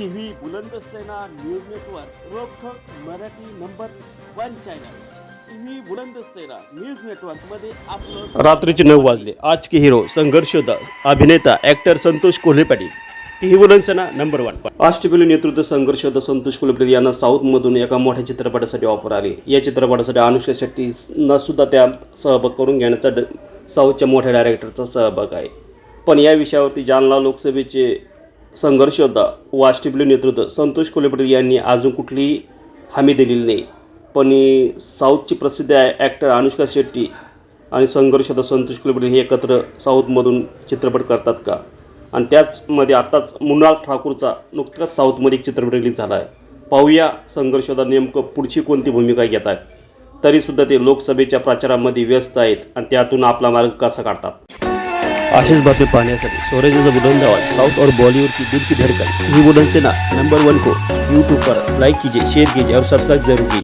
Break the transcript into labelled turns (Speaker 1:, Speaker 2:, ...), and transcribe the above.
Speaker 1: TV Buland Sena news network रोखोक Marathi number one channel. TV Buland Sena news नेटवर्कमध्ये आपलं रात्रीचे नऊ वाजले. आज के हिरो संघर्ष योद्धा अभिनेता actor Santosh Kolhe Patil. TV Buland Sena number one आज टीव्ही नेतृत्व संघर्ष योद्धा संतोष कोल्हे पाटील यांना साऊथमधून एका मोठ्या चित्रपटासाठी ऑफर आली. या चित्रपटासाठी अनुष्का शेट्टीनं सुद्धा त्या सहभाग करून घेण्याचा ड साऊथच्या मोठ्या डायरेक्टरचा सहभाग आहे. पण या विषयावरती जालना लोकसभेचे संघर्ष होता व नेतृत्व संतोष कोल्हे यांनी अजून कुठलीही हमी दिलेली नाही. पण साऊथची प्रसिद्ध ॲक्टर अनुष्का शेट्टी आणि संघर्ष होता संतोष कोल्हे हे एकत्र साऊथमधून चित्रपट करतात का? आणि त्याचमध्ये आत्ताच मृणाल ठाकूरचा नुकताच साऊथमध्ये एक चित्रपट रिलीज झाला आहे. पाहूया संघर्षदा नेमकं पुढची कोणती भूमिका घेत आहेत तरीसुद्धा ते लोकसभेच्या प्रचारामध्ये व्यस्त आहेत आणि त्यातून आपला मार्ग कसा काढतात? अशीच बातमी पाहण्यासाठी स्वराज्याचा बुलंद आवाज साउथ और बॉलीवुड की दिल की धड़कन. ही बुलंद सेना नंबर वन को यूट्यूब पर लाइक कीजिए शेयर कीजिए और सब्सक्राइब जरूर कीजिए.